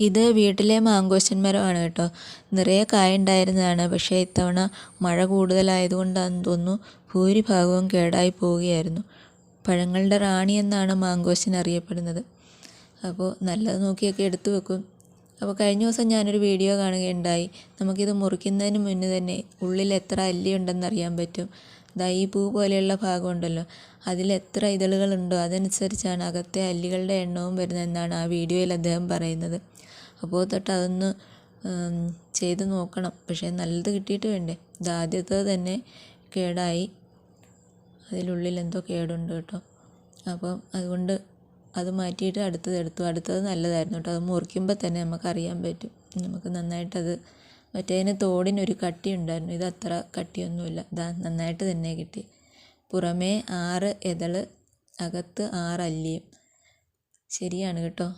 ഇത് വീട്ടിലെ മാങ്കോസ്റ്റൻ മരമാണ് കേട്ടോ. നിറയെ കായ ഉണ്ടായിരുന്നതാണ് പക്ഷേ ഇത്തവണ മഴ കൂടുതലായതുകൊണ്ടാണെന്ന് തോന്നുന്നു ഭൂരിഭാഗവും കേടായി പോവുകയായിരുന്നു. പഴങ്ങളുടെ റാണി എന്നാണ് മാങ്കോസ്റ്റൻ അറിയപ്പെടുന്നത്. അപ്പോൾ നല്ലത് നോക്കിയൊക്കെ എടുത്തു വെക്കും. അപ്പോൾ കഴിഞ്ഞ ദിവസം ഞാനൊരു വീഡിയോ കാണുകയുണ്ടായി. നമുക്കിത് മുറിക്കുന്നതിന് മുന്നേ തന്നെ ഉള്ളിൽ എത്ര അല്ലി ഉണ്ടെന്ന് അറിയാൻ പറ്റും. ദാ ഈ പൂ പോലെയുള്ള ഭാഗമുണ്ടല്ലോ. അതിൽ എത്ര ഇതളുകളുണ്ടോ അതനുസരിച്ചാണ് അകത്തെ അല്ലികളുടെ എണ്ണവും വരുന്നതെന്നാണ് ആ വീഡിയോയിൽ അദ്ദേഹം പറയുന്നത്. അപ്പോൾ തൊട്ട് അതൊന്ന് ചെയ്ത് നോക്കണം. പക്ഷേ നല്ലത് കിട്ടിയിട്ട് വേണ്ടേ? ഇത് ആദ്യത്തെ തന്നെ കേടായി. അതിലുള്ളിൽ എന്തോ കേടുണ്ട് കേട്ടോ. അപ്പം അതുകൊണ്ട് അത് മാറ്റിയിട്ട് അടുത്തത് എടുത്തു. അടുത്തത് നല്ലതായിരുന്നു കേട്ടോ. അത് മുറിക്കുമ്പോൾ തന്നെ നമുക്കറിയാൻ പറ്റും. നമുക്ക് നന്നായിട്ടത് മറ്റേതിന് തോടിനൊരു കട്ടി ഉണ്ടായിരുന്നു. ഇത് അത്ര കട്ടിയൊന്നുമില്ല. ഇതാ നന്നായിട്ട് തന്നെ കിട്ടി. പുറമേ ആറ് ഇതൾ അകത്ത് ആറ് അല്ലിയും. ശരിയാണ് കേട്ടോ.